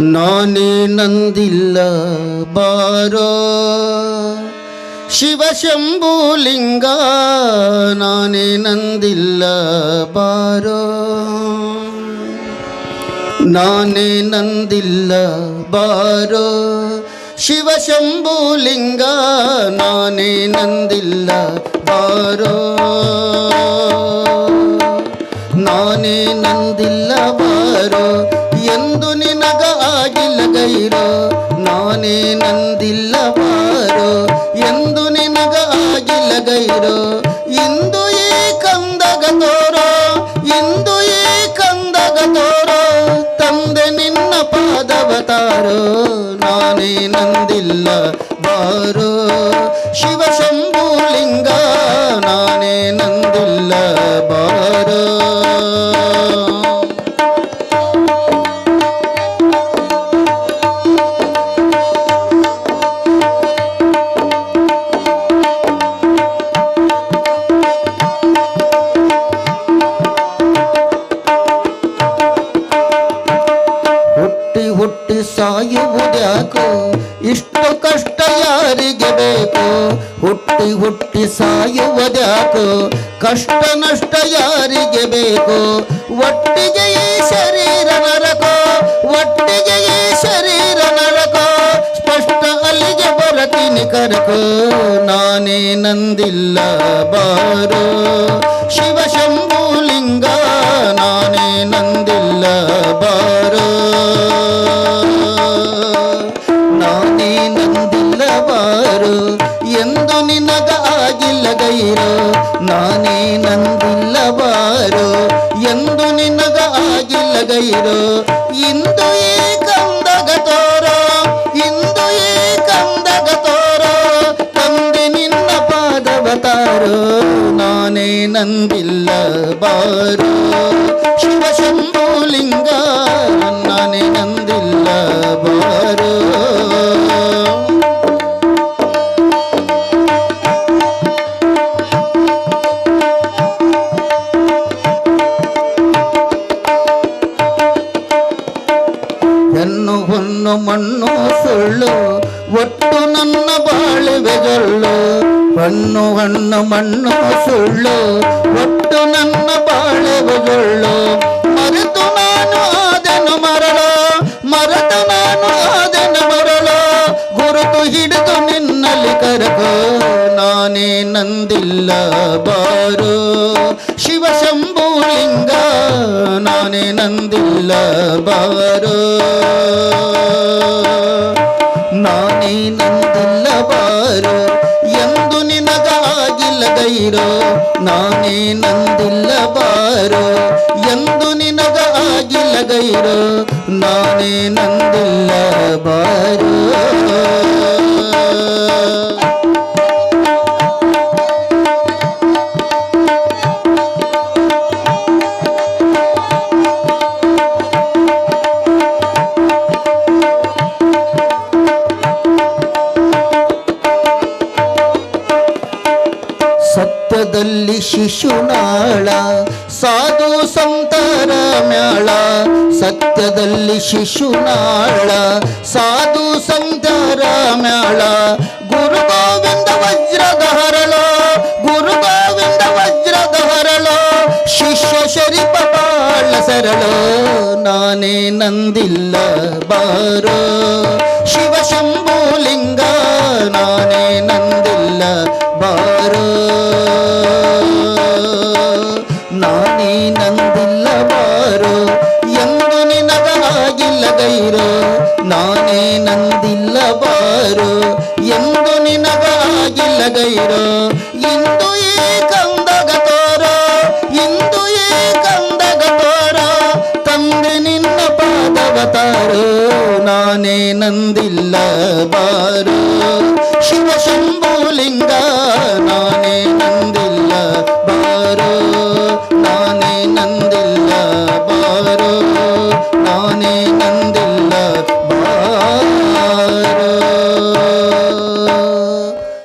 ನಾನೇ ನಂದಿಲ್ಲ ಬಾರೋ ಶಿವ ಶಂಭುಲಿಂಗ ನಾನೇ ನಂದಿಲ್ಲ ಬಾರೋ ನಾನೇ ನಂದಿಲ್ಲ ಬಾರೋ ಶಿವ ಶಂಭುಲಿಂಗ ನಾನೇ ನಂದಿಲ್ಲ ಬಾರೋ ನಾನೇ ನಂದಿಲ್ಲ ಬಾರೋ ಎಂದು ನಿನಗ ಗೈರೋ ನಾನೇ ನಂದಿಲ್ಲ ಬಾರೋ ಎಂದು ನಿನಗ ಆಗಿಲ್ಲ ಗೈರೋ ಇಂದು ಈ ಕಂದಗ ತೋರೋ, ಇಂದು ಈ ಕಂದಗ ತೋರೋ, ತಂದೆ ನಿನ್ನ ಪಾದವತಾರೋ, ನಾನೇ ನಂದಿಲ್ಲ ಬಾರೋ ಶಿವ ಶಂಭುಲಿಂಗ ನಾನೇ ನಂದಿಲ್ಲ ಬಾರೋ ಇಷ್ಟು ಕಷ್ಟ ಯಾರಿಗೆ ಬೇಕು? ಹುಟ್ಟಿ ಹುಟ್ಟಿ ಸಾಯುವುದ್ಯಾಕೋ ಕಷ್ಟ ನಷ್ಟ ಯಾರಿಗೆ ಬೇಕು? ಒಟ್ಟಿಗೆ ಈ ಶರೀರ ನರಕೋ. ಒಟ್ಟಿಗೆ ಈ ಶರೀರ ನರಕೋ. ಸ್ಪಷ್ಟ ಅಲ್ಲಿಗೆ ಬರತೀನಿ ಕರಕೋ. ನಾನೇ ನಂದಿಲ್ಲ ಬಾರೋ. ಬಾರೋ. ಎಂದು ನಿನಗ ಆಗಿಲ್ಲ ಗೈರೋ, ನಾನೇ ನಂದಿಲ್ಲ ಬಾರೋ. ಎಂದು ನಿನಗ ಆಗಿಲ್ಲ ಗೈರೋ, ಇಂದು ಈ ಕಂದಗ ತೋರೋ, ಇಂದು ಈ ಕಂದಗ ತೋರೋ. ತಂದೆ ನಿನ್ನ ಪಾದವತಾರೋ, ನಾನೇ ನಂದಿಲ್ಲ ಬಾರೋ. ಶಿವ ಶಂಭುಲಿಂಗ ಬಾಳುವೆಗಳು ಹಣ್ಣು ಹಣ್ಣು ಮಣ್ಣು ಸುಳ್ಳು, ಒಟ್ಟು ನನ್ನ ಬಾಳುವೆಗಳು ಮರೆತು ನಾನು ಅದನ್ನು ಮರಳು, ಮರೆತು ನಾನು ಅದನ್ನು ಮರಳು. ಗುರುತು ಹಿಡಿದು ನಿನ್ನಲ್ಲಿ ಕರಕೋ ನಾನೇ ನಂದಿಲ್ಲ ಬಾರೋ. ಶಿವ ಶಂಭುಲಿಂಗ ನಾನೇ ನಂದಿಲ್ಲ ಬಾರೋ. ನಾನೇ ನಂದಿಲ್ಲ ಆಗಿಲ್ಲ ಗೈರೋ ನಾನೇ ನಂದಿಲ್ಲ ಬಾರೋ ಎಂದು ನಿನಗ ಆಗಿಲ್ಲ ಗೈರೋ ನಾನೇ ನಂದಿಲ್ಲ ಬಾರೋ ಸತ್ಯದಲ್ಲಿ ಶಿಶುನಾಳ ಸಾಧು ಸಂತರ ಮ್ಯಾಳ, ಸತ್ಯದಲ್ಲಿ ಶಿಶುನಾಳ ಸಾಧು ಸಂತರ ಮ್ಯಾಳ. ಗುರು ಗೋವಿಂದ ಹರಳ ಗುರು ಗೋವಿಂದ ವಜ್ರದ ಹರಳ ಶಿಷ್ಯ ಶರೀಪ ಬಾಳ ಸರಳ, ನಾನೇ ನಂದಿಲ್ಲ ಬಾರೋ. ಶಿವ ಶಂಭುಲಿಂಗ ನಾನೇ ನಂದಿಲ್ಲ ಬಾರೋ. ಹೋಗಿಲ್ಲ ನಾನೇ ನಂದಿಲ್ಲ ಬಾರು ಎಂದು ನಿನಗಾಗಿಲ್ಲ ಗೈರು ಇಂದು ಈ ಕಂದಗ ತೋರ. ಇಂದು ಈ ಕಂದಗ ತೋರ. ತಂದೆ ನಿನ್ನ ಪಾದವತಾರು ನಾನೇ ನಂದಿಲ್ಲ ಬಾರು ಶಿವ ಶಂಭುಲಿಂಗ ನಾನೇ ನಂದ